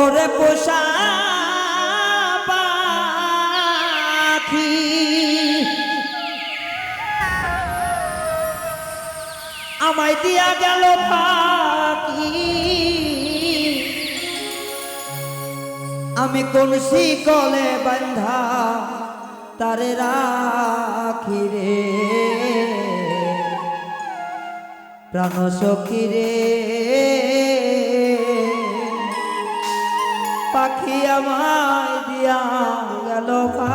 ওরে পোষা পাখি। আমায় দিয়া গেল পাখি আমি কোন শিকলে বন্ধা তারে রাখি রে। প্রাণ সখী রে। পাখি আমায় দিয়া গেল পা।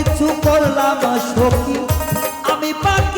কিছু করলাম সখী। আমি পাঠ